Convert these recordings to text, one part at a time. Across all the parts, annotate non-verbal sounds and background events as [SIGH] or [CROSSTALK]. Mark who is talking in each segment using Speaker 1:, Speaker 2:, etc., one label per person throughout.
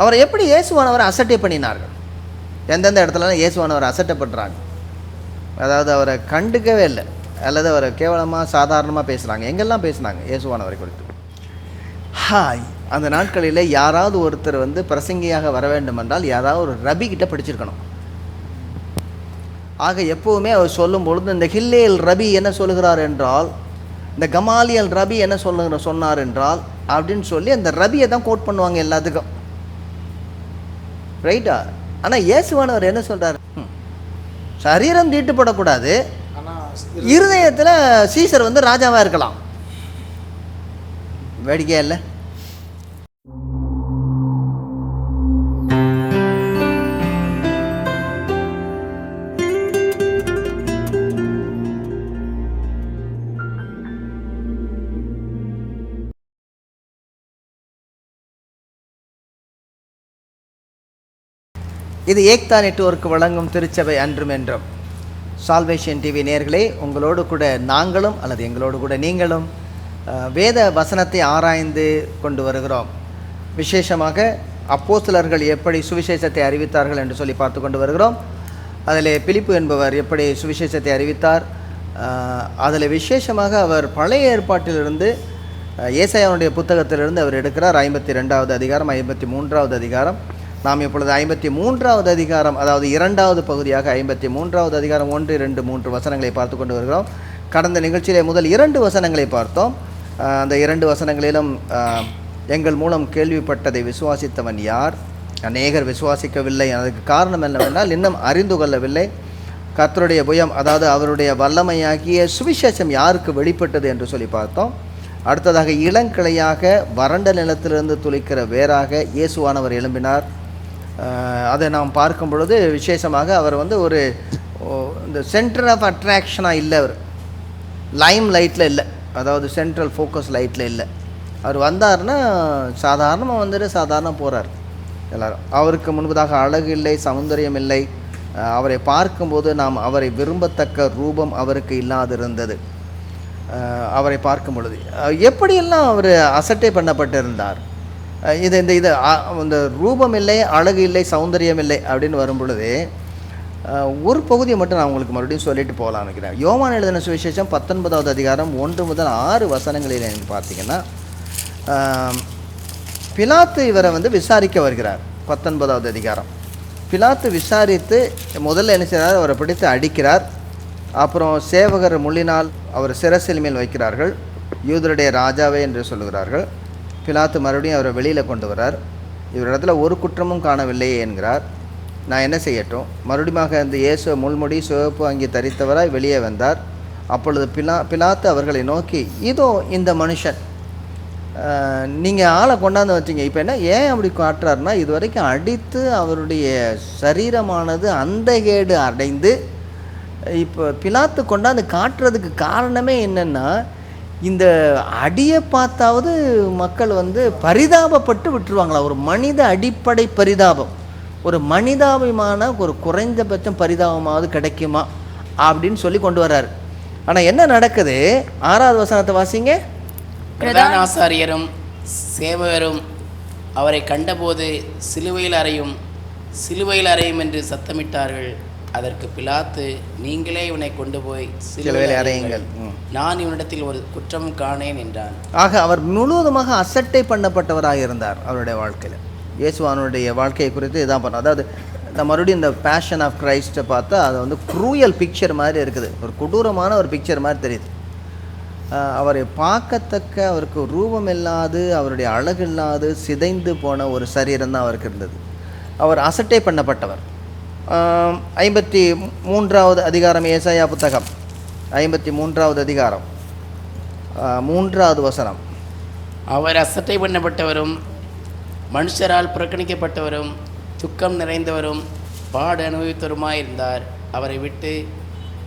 Speaker 1: அவரை எப்படி இயேசுவானவர் அசட்டை பண்ணினார்கள்? எந்தெந்த இடத்துலலாம் இயேசுவானவர் அசட்டை பண்ணுறாங்க அதாவது அவரை கண்டுக்கவே இல்லை. அல்லது அவரை கேவலமாக சாதாரணமாக பேசுகிறாங்க எங்கெல்லாம் பேசுனாங்க இயேசுவானவரை குறித்து? ஹாய். அந்த நாட்களில் யாராவது ஒருத்தர் வந்து பிரசங்கியாக வர வேண்டும் என்றால் யாராவது ஒரு ரபி கிட்ட படிச்சிருக்கணும். ஆக எப்போவுமே அவர் சொல்லும் பொழுது இந்த ஹில்லேல் ரபி என்ன சொல்லுகிறார் என்றால் இந்த கமாலியல் ரபி என்ன சொல்லுகிற சொன்னார் என்றால் அப்படின்னு சொல்லி அந்த ரபியை தான் கோட் பண்ணுவாங்க எல்லாத்துக்கும். ரைட்டா ஆனால் இயேசுவானவர் என்ன சொல்றாரு? ம். சரீரம் தீட்டுப்படக்கூடாது. இருதயத்தில் சீசர் வந்து ராஜாவாக இருக்கலாம். வேடிக்கையா இல்லை? இது ஏக்தா நெட்வொர்க் வழங்கும் திருச்சபை அன்றும் என்றும். சால்வேஷன் டிவி நேர்களே உங்களோடு கூட நாங்களும் அல்லது எங்களோடு கூட நீங்களும் வேத வசனத்தை ஆராய்ந்து கொண்டு வருகிறோம். விசேஷமாக அப்போஸ்தலர்கள் எப்படி சுவிசேஷத்தை அறிவித்தார்கள் என்று சொல்லி பார்த்து கொண்டு வருகிறோம். அதில் பிலிப்பு என்பவர் எப்படி சுவிசேஷத்தை அறிவித்தார் அதில் விசேஷமாக அவர் பழைய ஏற்பாட்டிலிருந்து ஏசையாவுடைய புத்தகத்திலிருந்து அவர் எடுக்கிறார். ஐம்பத்தி ரெண்டாவது அதிகாரம் ஐம்பத்தி மூன்றாவது அதிகாரம். நாம் இப்பொழுது ஐம்பத்தி மூன்றாவது அதிகாரம் அதாவது இரண்டாவது பகுதியாக ஐம்பத்தி மூன்றாவது அதிகாரம் ஒன்று இரண்டு மூன்று வசனங்களை பார்த்து கொண்டு வருகிறோம். கடந்த நிகழ்ச்சியிலே முதல் இரண்டு வசனங்களை பார்த்தோம். அந்த இரண்டு வசனங்களிலும் எங்கள் மூலம் கேள்விப்பட்டதை விசுவாசித்தவன் யார்? அநேகர் விசுவாசிக்கவில்லை. அதுக்கு காரணம் என்னவென்றால் இன்னும் அறிந்து கொள்ளவில்லை. கர்த்தருடைய புயம் அதாவது அவருடைய வல்லமையாகிய சுவிசேஷம் யாருக்கு வெளிப்பட்டது என்று சொல்லி பார்த்தோம். அடுத்ததாக இளங்கிளையாக வறண்ட நிலத்திலிருந்து துளிக்கிற வேராக இயேசுவானவர் எழும்பினார். அதை நாம் பார்க்கும் பொழுது விசேஷமாக அவர் வந்து ஒரு இந்த சென்டர் ஆஃப் அட்ராக்ஷனாக இல்லை அவர். லைம் லைட்டில் இல்லை. அதாவது சென்ட்ரல் ஃபோக்கஸ் லைட்டில் இல்லை. அவர் வந்தார்னா சாதாரணமாக வந்துட்டு சாதாரண போகிறார் எல்லோரும். அவருக்கு முன்பதாக அழகு இல்லை சௌந்தரியம் இல்லை. அவரை பார்க்கும்போது நாம் அவரை விரும்பத்தக்க ரூபம் அவருக்கு இல்லாதிருந்தது. அவரை பார்க்கும் பொழுது. எப்படியெல்லாம் அவர் அசட்டை பண்ணப்பட்டிருந்தார்? இருந்தார் இது இந்த இது இந்த ரூபம் இல்லை அழகு இல்லை சௌந்தரியம் இல்லை அப்படின்னு வரும் பொழுது ஒரு பகுதியை மட்டும் நான் உங்களுக்கு மறுபடியும் சொல்லிட்டு போகலாம் நினைக்கிறேன். யோவான் எழுதின சுவிசேஷம் பத்தொன்பதாவது அதிகாரம் ஒன்று முதல் ஆறு வசனங்களில் எனக்கு பார்த்தீங்கன்னா பிலாத்து இவரை வந்து விசாரிக்க வருகிறார். பத்தொன்பதாவது அதிகாரம். பிலாத்து விசாரித்து முதல்ல என்ன செய்கிறார்? அவரை பிடித்து அடிக்கிறார். அப்புறம் சேவகர் முள்ளினால் அவர் சிரசில் மேல் வைக்கிறார்கள். யூதருடைய ராஜாவே என்று சொல்லுகிறார்கள். பிலாத்து மறுபடியும் அவரை வெளியில் கொண்டு வரார் இவரிடத்துல ஒரு குற்றமும் காணவில்லையே என்கிறார். நான் என்ன செய்யட்டும்? மறுபடியும் அந்த இயேசு முள்முடி சிவப்பு அங்கே தரித்தவராய் வெளியே வந்தார். அப்பொழுது பிலா பிலாத்து அவர்களை நோக்கி இதோ இந்த மனுஷன். நீங்கள் ஆளை கொண்டாந்து வச்சீங்க. இப்போ என்ன ஏன் அப்படி காட்டுறாருனா இது வரைக்கும் அடித்து அவருடைய சரீரமானது அந்தகேடு அடைந்து இப்போ பிலாத்து கொண்டாந்து காட்டுறதுக்கு காரணமே என்னென்னா இந்த அடியை பார்த்தாவது மக்கள் வந்து பரிதாபப்பட்டு விட்டுருவாங்களா? ஒரு மனித அடிப்படை பரிதாபம். ஒரு மனிதாபிமான ஒரு குறைந்தபட்சம் பரிதாபமாவது கிடைக்குமா? அப்படின்னு சொல்லி கொண்டு வர்றாரு. ஆனால் என்ன நடக்குது? ஆறாவது வசனத்தை வாசிங்க.
Speaker 2: பிரதான ஆசாரியரும் சேவகரும் அவரை கண்டபோது சிலுவையில் அறையும் சிலுவையில் அறையும் என்று சத்தமிட்டார்கள். அதற்கு பிலாத்து நீங்களே இவனை கொண்டு போய்
Speaker 1: சிலுவையில் அறையுங்கள்.
Speaker 2: நான் இவனிடத்தில் ஒரு குற்றமும் காணேன் என்றான்.
Speaker 1: ஆக அவர் முழுவதுமாக அசட்டை பண்ணப்பட்டவராக இருந்தார் அவருடைய வாழ்க்கையில். இயேசுவானுடைய வாழ்க்கையை குறித்து இதான் பண்ண அதாவது இந்த மறுபடியும் இந்த பேஷன் ஆஃப் கிரைஸ்ட்டை பார்த்தா அது வந்து க்ரூயல் பிக்சர் மாதிரி இருக்குது. ஒரு கொடூரமான ஒரு பிக்சர் மாதிரி தெரியுது. அவரை பார்க்கத்தக்க அவருக்கு ரூபம் இல்லாது அவருடைய அழகு இல்லாது சிதைந்து போன ஒரு சரீரம் தான் அவருக்கு இருந்தது. அவர் அசட்டை பண்ணப்பட்டவர். ஐம்பத்தி மூன்றாவது அதிகாரம் ஏசாயா புத்தகம். ஐம்பத்தி மூன்றாவது அதிகாரம் மூன்றாவது வசனம்.
Speaker 2: அவர் அசட்டை பண்ணப்பட்டவரும் மனுஷரால் புறக்கணிக்கப்பட்டவரும் துக்கம் நிறைந்தவரும் பாடு அனுபவித்தவருமாயிருந்தார். அவரை விட்டு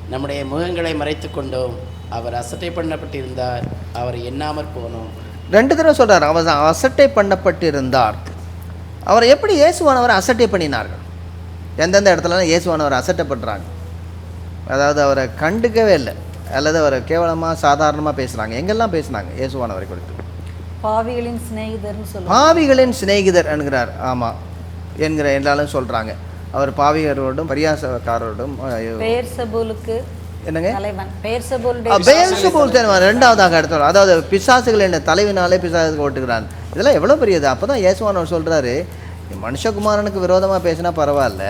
Speaker 2: நம்முடைய முகங்களை மறைத்து கொண்டோம். அவர் அசட்டை பண்ணப்பட்டிருந்தார். அவரை எண்ணாமற் போனோம்.
Speaker 1: ரெண்டு தடவை சொல்றார் அவர் அசட்டை பண்ணப்பட்டிருந்தார். அவரை எப்படி இயேசுவானவர் அசட்டை பண்ணினார்கள்? எந்தெந்த இடத்துலலாம் இயேசுவானவர் அசட்டை பண்ணுறாங்க அதாவது அவரை கண்டுக்கவே இல்லை. அல்லது அவரை கேவலமாக சாதாரணமாக பேசுகிறாங்க எங்கெல்லாம் பேசுனாங்க இயேசுவானவரை குறித்து?
Speaker 3: பாவிகளின் சிநேகிதர்னு சொல்லுவாங்க.
Speaker 1: பாவிகளின் சிநேகிதர் என்கிறார். ஆமாம் என்கிற எல்லாரும் சொல்கிறாங்க அவர் பாவிகரோடும் பரியாசக்காரரோடும்
Speaker 3: பெயர் சபூலுக்கு
Speaker 1: என்னங்க? ரெண்டாவதாக எடுத்தோம் அதாவது பிசாசுகள் என்ன தலைவினாலே பிசாசுக்கு ஓட்டுகிறான். இதெல்லாம் எவ்வளோ பெரியது? அப்போ தான் இயேசுவானவர் சொல்கிறாரு மனுஷகுமாரனுக்கு விரோதமாக பேசினா பரவாயில்ல.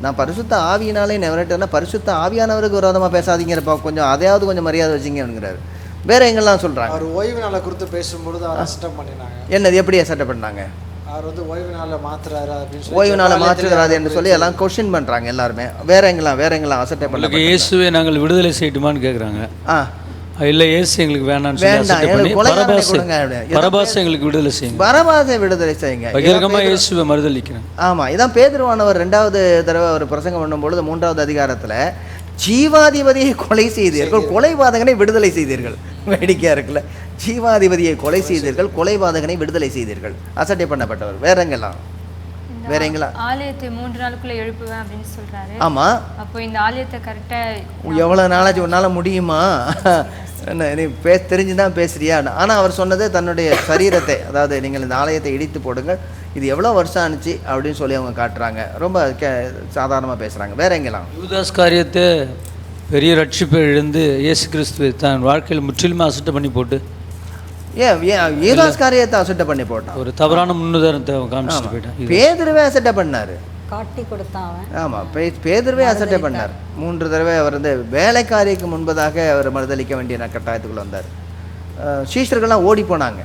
Speaker 1: நான் பரிசுத்த ஆவியினாலே நெவரட்டர்னா பரிசுத்த ஆவியானவருக்கு விரோதமாக பேசாதீங்கிறப்பா கொஞ்சம் அதையாவது கொஞ்சம் மரியாதை வச்சுங்கிறாரு வேற எங்கெல்லாம் சொல்கிறாங்க
Speaker 4: அவர் ஓய்வு நாளை குறித்து பேசும்பொழுது அவர் அசட்டம் பண்ணினாங்க.
Speaker 1: என்னது எப்படி சட்டை பண்ணாங்க?
Speaker 4: அவர் வந்து ஓய்வு நாளை மாத்துறாரு அப்படின்னு சொல்லி
Speaker 1: ஓய்வு நாளை
Speaker 4: ஜெபமாலயத்தில்
Speaker 1: மாற்றுகிறாரு என்று சொல்லி எல்லாம் கொஸ்டின் பண்ணுறாங்க எல்லாருமே. வேற எங்கெல்லாம் வேற எங்கெல்லாம் அசட்டை
Speaker 5: உங்களுக்கு
Speaker 1: பண்ண
Speaker 5: இயேசுவை நாங்கள் விடுதலை செய்யட்டுமான்னு கேட்குறாங்க
Speaker 1: ஆ.
Speaker 5: இல்லை இயேசு எங்களுக்கு வேணாம்னு சொல்லி
Speaker 1: எங்களுக்கு
Speaker 5: பரபாசை. பரபாசை விடுதலை செய்யுங்க.
Speaker 1: பரபாசை விடுதலை செய்யுங்க.
Speaker 5: பகிரங்கமாக இயேசுவை மறுதளிக்கிறேன்
Speaker 1: ஆமாம் இதான் பேதுருவானவர் ரெண்டாவது தடவை அவர் பிரசங்கம் பண்ணும்பொழுது மூன்றாவது அதிகாரத்தில் ஜீவாதிபதியை கொலை செய்தீர்கள் கொலைபாதகனை விடுதலை செய்தீர்கள். வேடிக்கையாக இருக்குல்ல. ஜீவாதிபதியை கொலை செய்தீர்கள் கொலைபாதகனை விடுதலை செய்தீர்கள். அசட்டை பண்ணப்பட்டவர். வேற எங்கெல்லாம்
Speaker 6: இந்த
Speaker 1: வேற எங்கெல்லாம்
Speaker 6: ஆலயத்தை மூன்று நாளுக்குள்ள எழுப்புவேன் அப்படின்னு சொல்றாரு.
Speaker 1: ஆமாம்
Speaker 6: அப்போ இந்த ஆலயத்தை கரெக்டா
Speaker 1: எவ்வளோ நாளாச்சு? உன்னால் முடியுமா? என்ன நீ பே தெரிஞ்சு தான் பேசுறியா? ஆனால் அவர் சொன்னது தன்னுடைய சரீரத்தை அதாவது நீங்கள் இந்த ஆலயத்தை இடித்து போடுங்கள். இது எவ்வளோ வருஷம் ஆணுச்சு அப்படின்னு சொல்லி அவங்க காட்டுறாங்க. ரொம்ப கே சாதாரணமாக பேசுகிறாங்க வேற எங்கெல்லாம்?
Speaker 5: யூதாஸ் காரியத்தை பெரிய ரட்சிப்பை இழந்து இயேசு கிறிஸ்துவை தன் வாழ்க்கையில் முற்றிலுமே அசட்டை பண்ணி போட்டு
Speaker 1: ஏன் ஏன் ஈராஸ் காரியத்தை அசட்டை பண்ணி போட்டான்.
Speaker 5: ஒரு தவறான முன்னுதாரணத்தை காமிச்சிட்டு போயிட்டான்.
Speaker 1: பேதுருவே அசட்டை பண்ணாரு.
Speaker 3: காட்டி கொடுத்தான்
Speaker 1: ஆமாம் பே பேதுருவே அசட்டை பண்ணார். மூன்று தடவை அவர் வந்து வேலைக்காரிக்கு முன்பதாக அவர் மறுதளிக்க வேண்டிய கட்டாயத்துக்குள்ள வந்தார். சீஷர்கள்லாம் ஓடி போனாங்க.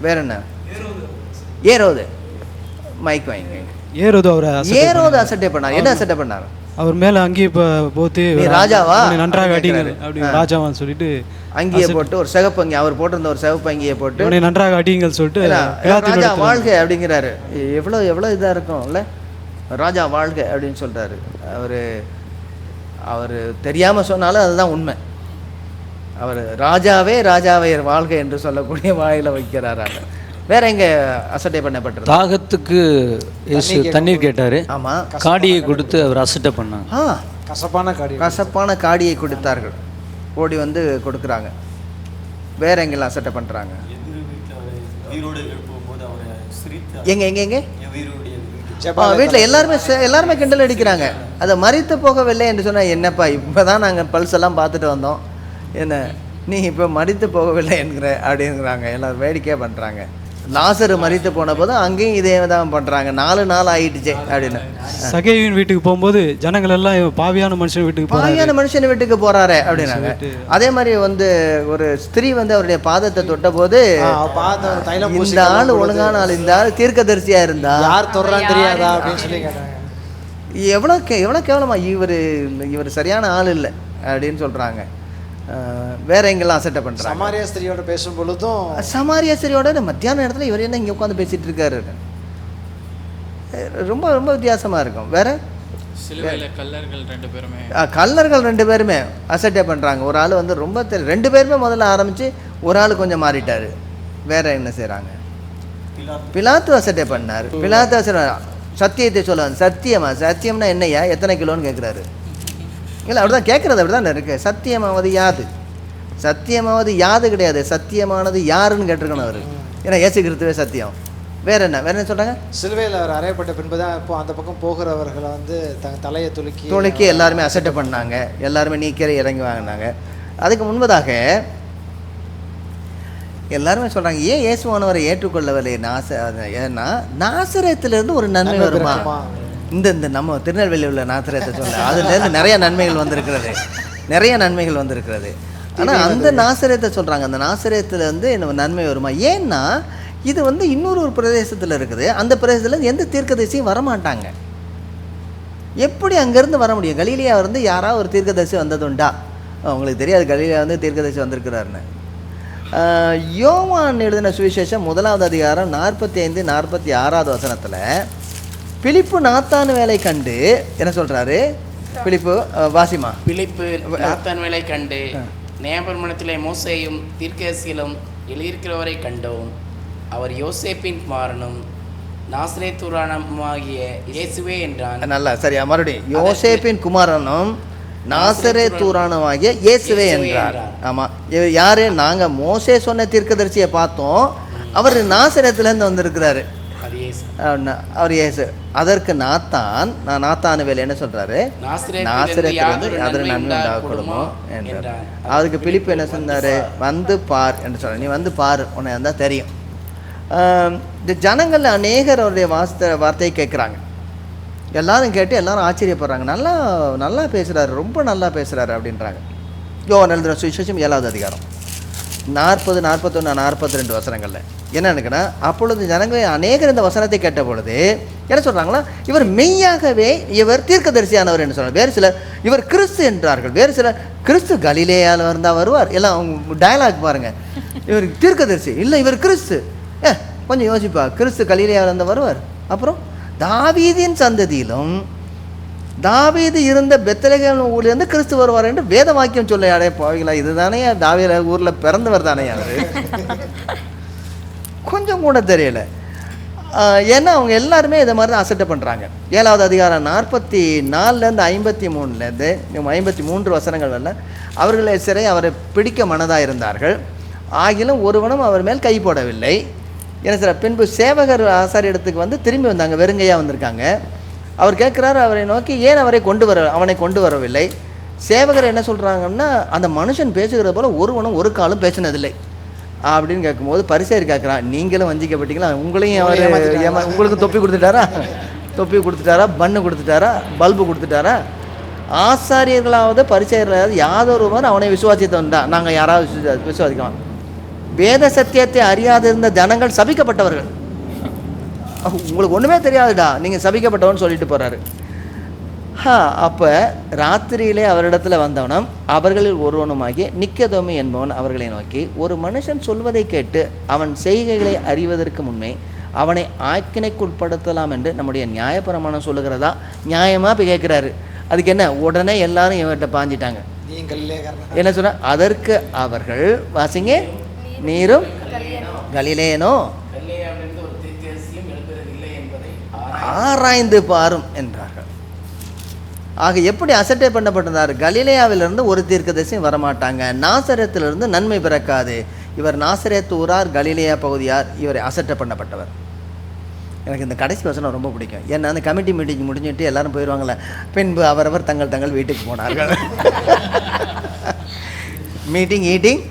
Speaker 1: வேற என்ன? ஏரோது. மைக் வாங்க
Speaker 7: ஏறுது அவரை
Speaker 1: ஏரோது அசட்டை பண்ணார். என்ன அசட்டை பண்ணார்?
Speaker 7: அவர் மேல அங்கேயே இப்போ போத்து
Speaker 1: ராஜாவா?
Speaker 7: நன்றாக அடிங்கள். அப்படி ராஜாவான்னு சொல்லிட்டு
Speaker 1: அங்கேயே போட்டு ஒரு சிகப்பு அங்கி அவர் போட்டிருந்த ஒரு சிவப்பு அங்கியை போட்டு
Speaker 7: இவனை நன்றாக அடியுங்கள் சொல்லிட்டு
Speaker 1: ராஜா வாழ்க அப்படிங்கிறாரு. எவ்வளோ எவ்வளோ இதாக இருக்கும்ல ராஜா வாழ்க அப்படின்னு சொல்றாரு. அவர் அவர் தெரியாமல் சொன்னாலும் அதுதான் உண்மை. அவர் ராஜாவே ராஜாவை வாழ்க என்று சொல்லக்கூடிய வாயில வைக்கிறாராங்க வேற எங்க அசட்டை பண்ணப்பட்டிருக்கு
Speaker 5: தாகத்துக்கு இயேசு தண்ணீர் கேட்டார்.
Speaker 1: ஆமா.
Speaker 5: காடியை கொடுத்து அவர் அசட்டை பண்ணாங்க.
Speaker 4: கசப்பான காரியம்
Speaker 1: கசப்பான காடியை கொடுத்தார்கள். ஓடி வந்து கொடுக்குறாங்க. வேற எங்கெல்லாம் அசட்டை பண்றாங்க? எங்க எங்க எங்க? வீட்டில் எல்லாருமே சே- எல்லாருமே கிண்டல் அடிக்கிறாங்க. அதை மறித்து போகவில்லை என்று சொன்னால் என்னப்பா இப்போ தான் நாங்கள் பல்ஸ் எல்லாம் பார்த்துட்டு வந்தோம். என்ன நீ இப்போ மறித்து போகவில்லை என்கிற அப்படிங்கிறாங்க. எல்லாரும் வேடிக்கையாக பண்ணுறாங்க லாசரு மறித்து போன போது அங்கேயும் இதே தான் பண்ணுறாங்க நாலு நாள் ஆயிடுச்சே அப்படின்னு.
Speaker 7: சகேவின் வீட்டுக்கு போகும்போது ஜனங்கள் எல்லாம் பாவியான மனுஷன் வீட்டுக்கு
Speaker 1: பாவியான மனுஷன் வீட்டுக்கு போறாரே அப்படின்னாங்க. அதே மாதிரி வந்து ஒரு ஸ்திரீ வந்து அவருடைய பாதத்தை தொட்ட போது
Speaker 4: ஆ, பாதம் தைலம்
Speaker 1: இந்த ஆள் ஒழுங்கான ஆள் இந்த ஆள் தீர்க்கதரிசியா இருந்தா?
Speaker 4: யார் தொடுறான்னு தெரியாதா அப்படின்னு சொல்லி
Speaker 1: எவ்வளோ கே எவ்வளோ கேவலமா இவர் இவர் சரியான ஆள் இல்லை அப்படின்னு சொல்கிறாங்க வேற எங்கெல்லாம் அசட்டை பண்ணுறாங்க
Speaker 4: சமாரியா ஸ்திரியோட பேசும் பொழுதும்
Speaker 1: சமாரியா இந்த மத்தியான நேரத்தில் இவர் என்ன இங்கே உட்காந்து பேசிட்டு இருக்காரு? ரொம்ப ரொம்ப வித்தியாசமாக இருக்கும். வேற?
Speaker 8: கல்லர்கள் ரெண்டு பேருமே.
Speaker 1: கல்லர்கள் ரெண்டு பேருமே அசட்டை பண்ணுறாங்க ஒரு ஆள் வந்து ரொம்ப ரெண்டு பேருமே முதல்ல ஆரம்பித்து ஒரு ஆள் கொஞ்சம் மாறிட்டார். வேற என்ன செய்கிறாங்க பிலாத்து. அசட்டை பண்ணார். பிலாத்து அசட்டை சத்தியத்தை சொல்லுவாங்க. சத்தியமா? சத்தியம்னா என்னய்யா? எத்தனை கிலோன்னு கேட்குறாரு இல்லை அப்படிதான் கேட்குறது அப்படி தான் இருக்குது சத்தியமாவது யாது? சத்தியமாவது யாது கிடையாது. சத்தியமானது யாருன்னு கேட்டிருக்கணும் அவர். ஏன்னா ஏசு கிறிஸ்துவே சத்தியம். வேற என்ன? வேற என்ன சொல்கிறாங்க
Speaker 4: சிலுவையில் அவர் அறையப்பட்ட பின்பு தான் இப்போ அந்த பக்கம் போகிறவர்களை வந்து தங்க தலையை துலுக்கி
Speaker 1: துளைக்கி எல்லாருமே அசட்டை பண்ணாங்க. எல்லாருமே நீக்கரை இறங்கி வாங்கினாங்க. அதுக்கு முன்பதாக எல்லாருமே சொல்றாங்க ஏன் இயேசுவானவரை ஏற்றுக்கொள்ளவில்லை? நாச ஏன்னா நாசரத்திலிருந்து ஒரு நன்மை வருமா? இந்த இந்த நம்ம திருநெல்வேலியில் உள்ள நாசரத்தை சொல்ல அதுலேருந்து நிறைய நன்மைகள் வந்திருக்கிறது. நிறைய நன்மைகள் வந்திருக்கிறது. ஆனால் அந்த நாசரத்தை சொல்றாங்க. அந்த நாசரத்துல இருந்து நம்ம நன்மை வருமா? ஏன்னா இது வந்து இன்னொரு ஒரு பிரதேசத்தில் இருக்குது. அந்த பிரதேசத்தில் எந்த தீர்க்கதரிசியும் வரமாட்டாங்க. எப்படி அங்கேருந்து வர முடியும்? கலீலியா வந்து யாராவது ஒரு தீர்க்கதரிசி வந்ததுண்டா? உங்களுக்கு தெரியாது கலீலியா வந்து தீர்க்கதரிசி வந்திருக்கிறாருன்னு. யோவான் எழுதின சுவிசேஷம் முதலாவது அதிகாரம் நாற்பத்தி ஐந்து நாற்பத்தி ஆறாவது வசனத்தில் பிலிப்பு நாத்தான் வேலை கண்டு என்ன சொல்றாரு? பிலிப்பு வாசிமா.
Speaker 2: பிலிப்பு நாத்தான் வேலை கண்டு நேபர்மணத்திலே மோசையும் தீர்க்கதரிசிகளும் எழுதியிருக்கிறவரை கண்டோம். அவர் யோசேப்பின் குமாரனும் நாசிரேத்துரானமாகிய இயேசுவே என்றான்.
Speaker 1: நல்லா சரியா மறுபடியும். யோசேப்பின் குமாரனும் நாசரேத்தூரானவாகிய இயேசுவே என்றார். ஆமாம் யாரு? நாங்கள் மோசே சொன்ன தீர்க்கதரிசியை பார்த்தோம். அவர் நாசரேத்துலேருந்து வந்திருக்கிறாரு. அவர் இயேசு. அதற்கு நாத்தான் நான் நாத்தானுவேல் என்ன சொல்றாரு?
Speaker 2: யாதொரு
Speaker 1: யாதொரு
Speaker 2: நன்மை உண்டாகக்கூடுமோ
Speaker 1: என்றார். அதுக்கு பிலிப்பு என்ன சொன்னாரு? வந்து பார் என்று சொல்ற நீ வந்து பார் உன்னை இருந்தால் தெரியும். இந்த ஜனங்கள் அநேகர் அவருடைய வாஸ்த வார்த்தையை கேட்குறாங்க. எல்லாரும் கேட்டு எல்லாரும் ஆச்சரியப்படுறாங்க. நல்லா நல்லா பேசுகிறாரு ரொம்ப நல்லா பேசுகிறாரு அப்படின்றாங்க. யோவான் எழுதுகிற சுவிசேஷம் ஏழாவது அதிகாரம். நாற்பது நாற்பத்தொன்று நாற்பத்தி ரெண்டு வசனங்களில். என்ன நினைக்கிறேன்னா அப்பொழுது ஜனங்கள் அநேகர் இந்த வசனத்தை கேட்ட பொழுது என்ன சொல்கிறாங்களா இவர் மெய்யாகவே இவர் தீர்க்கதரிசியானவர் என்று சொல்கிறார் வேறு சிலர் இவர் கிறிஸ்து என்றார்கள். வேறு சிலர் கிறிஸ்து கலிலேயால் இருந்தால் வருவார். எல்லாம் அவங்க டயலாக் பாருங்கள் இவர் தீர்க்கதரிசி. இல்லை இவர் கிறிஸ்து. ஏ கொஞ்சம் யோசிப்பா. கிறிஸ்து கலிலேயால் இருந்தால் வருவார். அப்புறம் தாவீதின் சந்ததியிலும் தாவீது இருந்த பெத்தலகம் ஊர்லேருந்து கிறிஸ்து வருவார் என்று வேத வாக்கியம் சொல்ல அடைய போவீங்களா? இதுதானே தாவீத ஊரில் பிறந்தவர் தானே அவர் கொஞ்சம் கூட தெரியல. ஏன்னா அவங்க எல்லாருமே இதை மாதிரி தான் அசட்டை பண்ணுறாங்க ஏழாவது அதிகாரம் நாற்பத்தி நாலுலேருந்து ஐம்பத்தி மூணுலேருந்து ஐம்பத்தி மூன்று வசனங்கள் வரல. அவர்களை சிறை அவரை பிடிக்க மனதாக இருந்தார்கள். ஆகிலும் ஒருவனும் அவர் மேல் கை போடவில்லை. என்ன சார் பின்பு சேவகர் ஆசாரியஇடத்துக்கு வந்து திரும்பி வந்தாங்க. வெறுங்கையாக வந்திருக்காங்க. அவர் கேட்குறாரு அவரை நோக்கி ஏன் அவரை கொண்டு வர அவனை கொண்டு வரவில்லை? சேவகர் என்ன சொல்கிறாங்கன்னா அந்த மனுஷன் பேசுகிறது போல ஒருவனும் ஒரு காலும் பேசினதில்லை. அப்படின்னு கேட்கும்போது பரிசேர் கேட்குறான் நீங்களும் வஞ்சிக்கப்பட்டீங்களா? உங்களையும் அவர் ஏமா உங்களுக்கு தொப்பி கொடுத்துட்டாரா? தொப்பி கொடுத்துட்டாரா? பண்ணு கொடுத்துட்டாரா? பல்பு கொடுத்துட்டாரா? ஆசாரியர்களாவது பரிசெயர்களாவது யாதொருவர் அவனை விசுவாசித்தவன்டா நாங்கள் யாராவது விசுவா- விசுவாசிக்கலாம். வேத சத்தியத்தை அறியாதிருந்த ஜனங்கள் சபிக்கப்பட்டவர்கள். உங்களுக்கு ஒன்றுமே தெரியாதுடா. நீங்கள் சபிக்கப்பட்டவன் சொல்லிட்டு போகிறாரு ஹா அப்போ ராத்திரியிலே அவரிடத்துல வந்தவனும் அவர்களில் ஒருவனுமாகிய நிக்கதோமி என்பவன் அவர்களை நோக்கி ஒரு மனுஷன் சொல்வதை கேட்டு அவன் செய்கைகளை அறிவதற்கு முன்னே அவனை ஆக்கினைக்குட்படுத்தலாம் என்று நம்முடைய நியாயப்பிரமாணம் சொல்லுகிறதா? நியாயமாக இப்போ கேட்குறாரு அதுக்கு என்ன? உடனே எல்லாரும் இவர்கிட்ட பாஞ்சிட்டாங்க. என்ன சொன்ன? அதற்கு அவர்கள் வாசிங்க. நீரும் கலிலேனோ
Speaker 2: கல்லேயாவிலிருந்து ஒரு தீர்க்கதரிசியும் எழுப்புவதில்லை என்பதை
Speaker 1: ஆராய்ந்து பாரும் என்றார்கள். ஆக எப்படி அசட்டை பண்ணப்பட்டிருந்தார் கலிலேயாவிலிருந்து ஒரு தீர்க்க தீர்க்கதரிசியும் வரமாட்டாங்க. நாசரத்திலிருந்து நன்மை பிறக்காது. இவர் நாசரேத்து ஊரார் கலிலேயா பகுதியார் இவர் அசட்டை பண்ணப்பட்டவர். எனக்கு இந்த கடைசி வசனம் ரொம்ப பிடிக்கும். ஏன்னா அந்த கமிட்டி மீட்டிங் முடிஞ்சுட்டு எல்லாரும் போயிடுவாங்களே பின்பு அவரவர் தங்கள் தங்கள் வீட்டுக்கு போனார்கள். [LAUGHS] மீட்டிங் ஈட்டிங்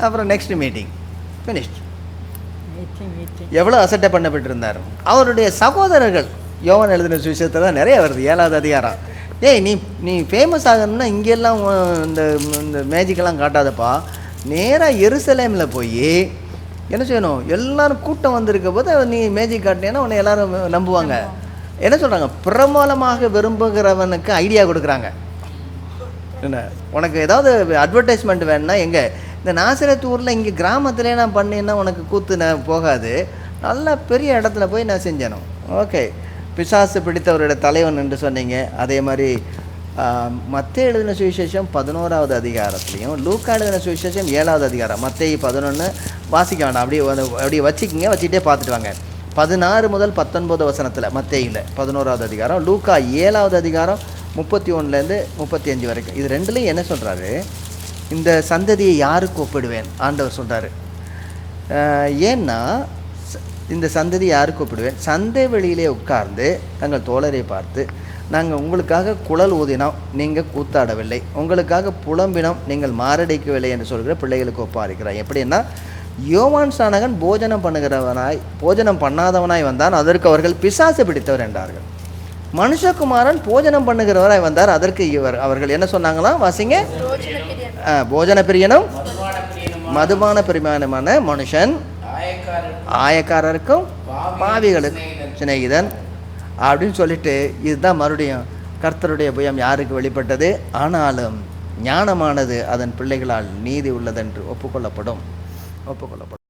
Speaker 1: அப்புறம் நெக்ஸ்ட் மீட்டிங் ஃபினிஷ்ட் எவ்வளோ அசட்டை பண்ணப்பட்டிருந்தார்? அவருடைய சகோதரர்கள் யோகன் எழுதின சுவிசேஷத்தில் தான் நிறைய வருது ஏழாவது அதிகாரம். ஏய் நீ நீ ஃபேமஸ் ஆகணும்னா இங்கெல்லாம் இந்த இந்த மேஜிக்கெல்லாம் காட்டாதப்பா. நேராக எருசலேமில் போய் என்ன செய்யணும்? எல்லாரும் கூட்டம் வந்திருக்க போது நீ மேஜிக் காட்டினேன்னா உன்னை எல்லாரும் நம்புவாங்க. என்ன சொல்கிறாங்க பிரபலமாக விரும்புகிறவனுக்கு ஐடியா கொடுக்குறாங்க. என்ன? உனக்கு ஏதாவது அட்வர்டைஸ்மெண்ட் வேணும்னா எங்கே? இந்த நாசிரத் ஊரில் இங்கே கிராமத்தில் நான் பண்ணேன்னா உனக்கு கூத்து நான் போகாது. நல்லா பெரிய இடத்துல போய் நான் செஞ்சணும். ஓகே. பிசாசு பிடித்தவரோட தலைவன் என்று சொன்னீங்க. அதே மாதிரி மத்திய எழுதின சுவிசேஷம் பதினோராவது அதிகாரத்துலேயும் லூக்கா எழுதின சுவிசேஷம் ஏழாவது அதிகாரம். மத்திய பதினொன்று வாசிக்க வேண்டாம் அப்படியே அப்படியே வச்சுக்கிங்க வச்சுக்கிட்டே பார்த்துட்டு வாங்க. பதினாறு முதல் பத்தொன்பது வசனத்தில் மத்தேயில் பதினோராவது அதிகாரம் லூக்கா ஏழாவது அதிகாரம் முப்பத்தி ஒன்றுலேருந்து முப்பத்தி அஞ்சு வரைக்கும். இது ரெண்டுலேயும் என்ன சொல்கிறாரு இந்த சந்ததியை யாருக்கு ஒப்பிடுவேன் ஆண்டவர் சொல்கிறாரு ஏன்னா இந்த சந்ததி யாருக்கு ஒப்பிடுவேன் சந்தை வெளியிலே உட்கார்ந்து தங்கள் தோழரை பார்த்து நாங்கள் உங்களுக்காக குழல் ஊதினோம் நீங்கள் கூத்தாடவில்லை. உங்களுக்காக புலம்பினோம் நீங்கள் மாரடைக்கவில்லை என்று சொல்கிற பிள்ளைகளுக்கு ஒப்பாரிக்கிறார். எப்படின்னா யோவான் சானகன் போஜனம் பண்ணுகிறவனாய் போஜனம் பண்ணாதவனாய் வந்தான் அதற்கு அவர்கள் பிசாசு பிடித்தவர் என்றார்கள். மனுஷகுமாரன் போஜனம் பண்ணுகிறவராய் வந்தார் அதற்கு இவர் அவர்கள் என்ன சொன்னாங்களாம்? வாசிங்க. போஜன பிரியனும் மதுபான பிரியமானமான மனுஷன் ஆயக்காரருக்கும் பாவிகளுக்கும் சிநேகிதன் அப்படின்னு சொல்லிட்டு இதுதான் மறுபடியும் கர்த்தருடைய புயம் யாருக்கு வெளிப்பட்டது? ஆனாலும் ஞானமானது அதன் பிள்ளைகளால் நீதி உள்ளதென்று ஒப்புக்கொள்ளப்படும். ஒப்புக்கொள்ளப்படும்.